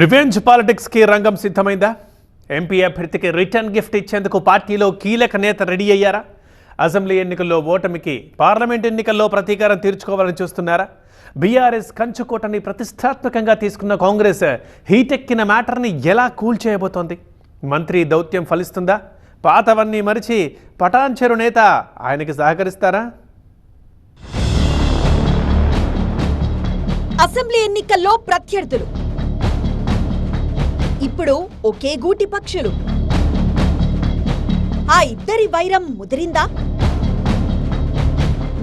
Revenge పాలిటిక్స్కి రంగం సిద్ధమైందా? ఎంపీ అభ్యర్థికి రిటర్న్ గిఫ్ట్ ఇచ్చేందుకు పార్టీలో కీలక నేత రెడీ అయ్యారా? అసెంబ్లీ ఎన్నికల్లో ఓటమికి పార్లమెంట్ ఎన్నికల్లో ప్రతీకారం తీర్చుకోవాలని చూస్తున్నారా? బీఆర్ఎస్ కంచుకోటని ప్రతిష్టాత్మకంగా తీసుకున్న కాంగ్రెస్ హీటెక్కిన మ్యాటర్ని ఎలా కూల్ చేయబోతోంది? మంత్రి దౌత్యం ఫలిస్తుందా? పాతవన్నీ మరిచి పటాన్చెరు నేత ఆయనకి సహకరిస్తారా? అసెంబ్లీ ఎన్నికల్లో ప్రత్యర్థులు ఇప్పుడు ఒకే గూటి పక్షులు. ఆ ఇద్దరి వైరం ముదిరిందా?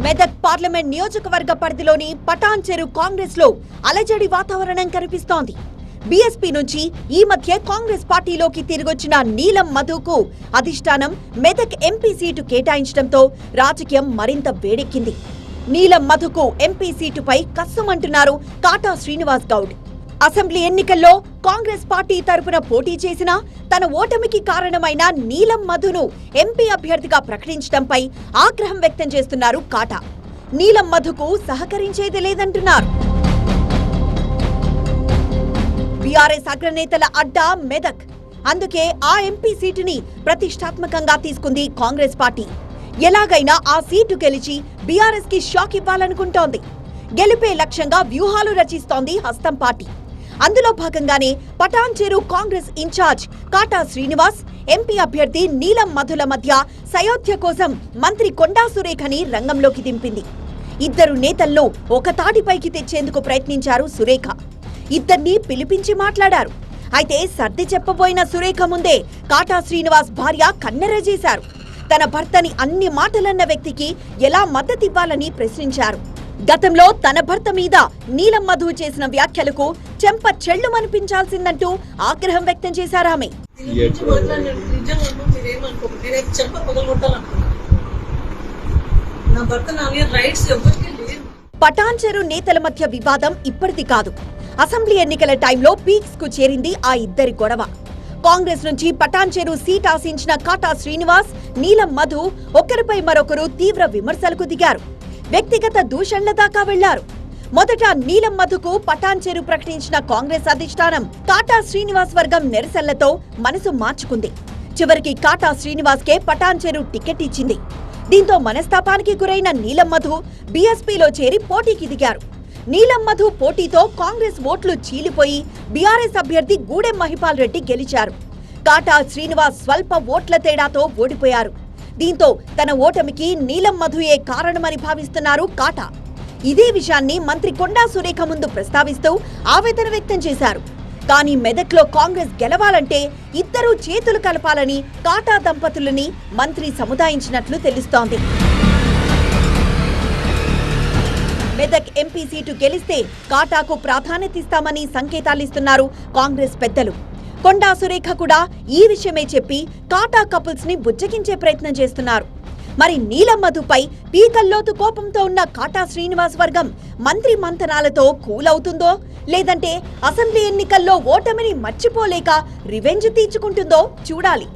మెదక్ పార్లమెంట్ నియోజకవర్గ పరిధిలోని పటాన్ చెరు కాంగ్రెస్లో అలజడి వాతావరణం కనిపిస్తోంది. బీఎస్పీ నుంచి ఈ మధ్య కాంగ్రెస్ పార్టీలోకి తిరిగొచ్చిన నీలం మధుకు అధిష్టానం మెదక్ ఎంపీ సీటు కేటాయించడంతో రాజకీయం మరింత వేడెక్కింది. నీలం మధుకు ఎంపీ సీటుపై కస్సుమంటున్నారు కాటా శ్రీనివాస్ గౌడ్. అసెంబ్లీ ఎన్నికల్లో కాంగ్రెస్ పార్టీ తరపున పోటీ చేసిన తన ఓటమికి కారణమైన నీలం మధును ఎంపీ అభ్యర్థిగా ప్రకటించడంపై ఆగ్రహం వ్యక్తం చేస్తున్నారు కాటా. నీలం మధుకు సహకరించేది లేదంటున్నారు. బీఆర్ఎస్ అగ్రనేతల అడ్డా మెదక్. అందుకే ఆ ఎంపీ సీటుని ప్రతిష్టాత్మకంగా తీసుకుంది కాంగ్రెస్ పార్టీ. ఎలాగైనా ఆ సీటు గెలిచి బీఆర్ఎస్కి షాక్ ఇవ్వాలనుకుంటోంది. గెలిపే లక్ష్యంగా వ్యూహాలు రచిస్తోంది హస్తం పార్టీ. అందులో భాగంగానే Patancheru Congress incharge Kata Srinivas MP అభ్యర్థి నీలం మధుల మధ్య సయోధ్య కోసం మంత్రి కొండా సురేఖని రంగంలోకి దింపింది. ఇద్దరు నేతల్లో ఒక తాటిపైకి తెచ్చేందుకు ప్రయత్నించారు సురేఖ. ఇద్దరిని పిలిపించి మాట్లాడారు. అయితే సర్ది చెప్పబోయిన సురేఖ ముందే కాటా శ్రీనివాస్ భార్య కన్నెరజేశారు తన భర్తని అన్ని మాటలన్న వ్యక్తికి ఎలా మద్దతివ్వాలని ప్రశ్నించారు. గతంలో తన భర్త మీద నీలం మధు చేసిన వ్యాఖ్యలకు చెంప చెళ్ళుమనిపించాల్సిందంటూ ఆగ్రహం వ్యక్తం చేశారు ఆమె. పటాన్ మాట్లాడినాడు నేతల మధ్య వివాదం ఇప్పటిది కాదు. అసెంబ్లీ ఎన్నికల టైంలో పీక్స్కు చేరింది ఆ ఇద్దరి గొడవ. కాంగ్రెస్ నుంచి పటాన్చెరు సీట్ ఆశించిన కాటా శ్రీనివాస్ నీలం మధు ఒకరిపై మరొకరు తీవ్ర విమర్శలకు దిగారు. వ్యక్తిగత దూషణల దాకా వెళ్ళారు. మొదట నీలం మధుకు పటాన్చెరు ప్రకటించిన కాంగ్రెస్ అధిష్టానం కాటా శ్రీనివాస్ వర్గం నిరసనలతో మనసు మార్చుకుంది. చివరికి కాటా శ్రీనివాస్ కే పటాన్చెరు టికెట్ ఇచ్చింది. దీంతో మనస్తాపానికి గురైన నీలం మధు బీఎస్పీలో చేరి పోటీకి దిగారు. నీలం మధు పోటీతో కాంగ్రెస్ ఓట్లు చీలిపోయి బీఆర్ఎస్ అభ్యర్థి గూడెం మహిపాల్ రెడ్డి గెలిచారు. కాటా శ్రీనివాస్ స్వల్ప ఓట్ల తేడాతో ఓడిపోయారు. దీంతో తన ఓటమికి నీలం మధుయే కారణమని భావిస్తున్నారు కాటా. ఇదే విషయాన్ని మంత్రి కొండా సురేఖ ముందు ప్రస్తావిస్తూ ఆవేదన వ్యక్తం చేశారు. కానీ మెదక్లో కాంగ్రెస్ గెలవాలంటే ఇద్దరూ చేతులు కలపాలని కాటా దంపతులని మంత్రి సముదాయించినట్లు తెలుస్తోంది. మెదక్ ఎంపీ సీటు గెలిస్తే కాటాకు ప్రాధాన్యత ఇస్తామని సంకేతాలిస్తున్నారు కాంగ్రెస్ పెద్దలు. కొండా సురేఖ కూడా ఈ విషయమే చెప్పి కాటా కపుల్స్ని బుజ్జగించే ప్రయత్నం చేస్తున్నారు. మరి నీలం మధుపై పీకల్లోతు కోపంతో ఉన్న కాటా శ్రీనివాస్ వర్గం మంత్రి మంతనాలతో కూలవుతుందో? లేదంటే అసెంబ్లీ ఎన్నికల్లో ఓటమిని మర్చిపోలేక రివెంజ్ తీర్చుకుంటుందో చూడాలి.